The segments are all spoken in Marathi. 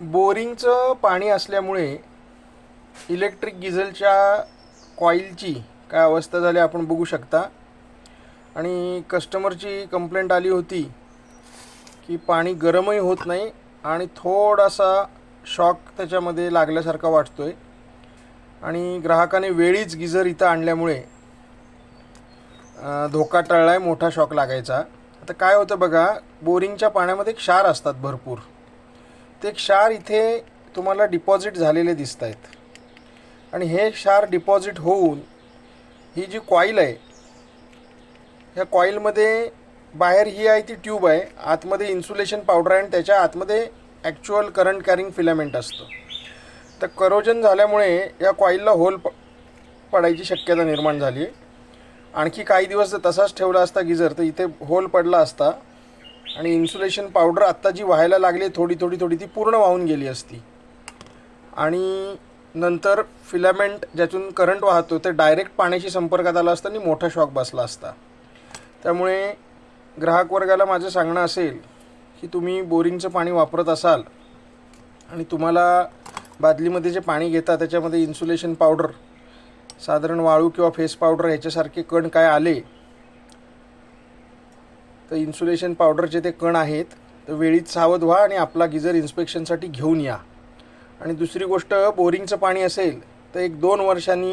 बोरिंगचं पाणी असल्यामुळे इलेक्ट्रिक गिझलच्या कॉईलची काय अवस्था झाली आपण बघू शकता. आणि कस्टमरची कंप्लेंट आली होती की पाणी गरमही होत नाही आणि थोडासा शॉक त्याच्यामध्ये लागल्यासारखा वाटतो आहे आणि ग्राहकाने वेळीच गिझर इथं आणल्यामुळे धोका टळला आहे मोठा शॉक लागायचा. आता काय होतं बघा बोरिंगच्या पाण्यामध्ये क्षार असतात भरपूर. ते क्षार इथे तुम्हाला डिपॉझिट झालेले दिसत आहेत आणि हे क्षार डिपॉझिट होऊन ही जी कॉईल आहे ह्या कॉईलमध्ये बाहेर ही आहे ती ट्यूब आहे आतमध्ये इन्सुलेशन पावडर आहे आणि त्याच्या आतमध्ये ॲक्च्युअल करंट कॅरिंग फिलामेंट असतं. तर करोजन झाल्यामुळे या कॉईलला होल प पडायची शक्यता निर्माण झाली आहे आणखी काही दिवस जर तसाच ठेवला असता गिजर तर इथे होल पडला असता. आणि इन्सुलेशन पावडर आत्ता जी व्हायला लागली थोडी थोडी थोडी ती पूर्ण वाहून गेली असती. आणि नंतर फिलामेंट ज्यातून करंट वाहतो ते डायरेक्ट पाण्याशी संपर्कात आला असता आणि मोठा शॉक बसला असता. त्यामुळे ग्राहक वर्गाला माझं सांगणं असेल की तुम्ही बोरिंगचं पाणी वापरत असाल आणि तुम्हाला बादलीमध्ये जे पाणी घेता त्याच्यामध्ये इन्सुलेशन पावडर साधारण वाळू किंवा फेस पावडर ह्याच्यासारखे कण काय आले तर इन्सुलेशन पावडरचे ते कण आहेत. तर वेळीच सावध व्हा आणि आपला गिझर इन्स्पेक्शनसाठी घेऊन या. आणि दुसरी गोष्ट बोरिंगचं पाणी असेल तर एक दोन वर्षांनी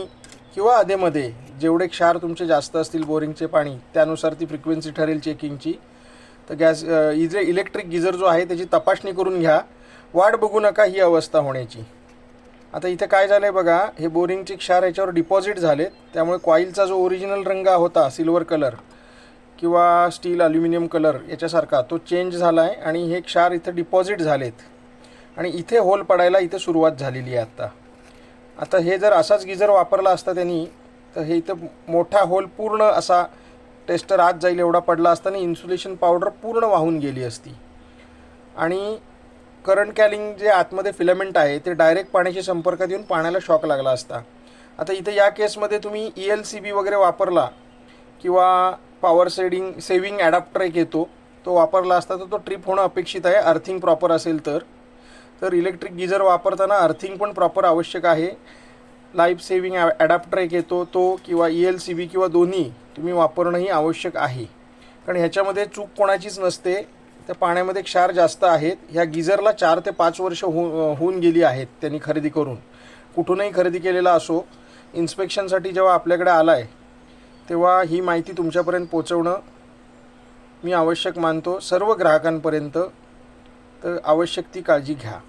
किंवा अधेमध्ये जेवढे क्षार तुमचे जास्त असतील बोरिंगचे पाणी त्यानुसार ती फ्रिक्वेन्सी ठरेल चेकिंगची तर गॅस इजे इलेक्ट्रिक गिझर जो आहे त्याची तपासणी करून घ्या. वाट बघू नका ही अवस्था होण्याची. आता इथं काय झालं आहे बघा हे बोरिंगचे क्षार याच्यावर डिपॉझिट झालेत. त्यामुळे कॉईलचा जो ओरिजिनल रंग होता सिल्वर कलर किंवा स्टील अल्युमिनियम कलर याच्यासारखा तो चेंज झाला आहे आणि हे क्षार इथं डिपॉझिट झालेत. आणि इथे होल पडायला इथे सुरुवात झालेली आहे आत्ता आता हे जर असाच गिझर वापरला असता त्यांनी तर हे इथं मोठा होल पूर्ण असा टेस्टर आत जाईल एवढा पडला असता आणि इन्सुलेशन पावडर पूर्ण वाहून गेली असती. आणि करंट कॅलिंग जे आतमध्ये फिलामेंट आहे ते डायरेक्ट पाण्याशी संपर्कात येऊन पाण्याला शॉक लागला असता. आता इथे या केसमध्ये तुम्ही ई एल सी बी वगैरे वापरला किंवा पॉवर सेडिंग सेव्हिंग ॲडॅप्टर एक येतो. तो वापरला असता तर तो ट्रिप होणं अपेक्षित आहे. अर्थिंग प्रॉपर असेल तर. तर इलेक्ट्रिक गिझर वापरताना अर्थिंग पण प्रॉपर आवश्यक आहे. लाईफ सेविंग ॲडॅप्टर एक येतो. तो किंवा ई एल सी बी किंवा दोन्ही तुम्ही वापरणंही आवश्यक आहे. कारण ह्याच्यामध्ये चूक कोणाचीच नसते. त्या पाण्यामध्ये क्षार जास्त आहेत. ह्या गिझरला चार ते पाच वर्ष हो होऊन गेली आहेत त्यांनी खरेदी करून. कुठूनही खरेदी केलेला असो इन्स्पेक्शनसाठी जेव्हा आपल्याकडे आला आहे तेव्हा ही माहिती तुमच्यापर्यंत पोचवणं मी आवश्यक मानतो. सर्व ग्राहकांपर्यंत तर आवश्यक ती काळजी घ्या.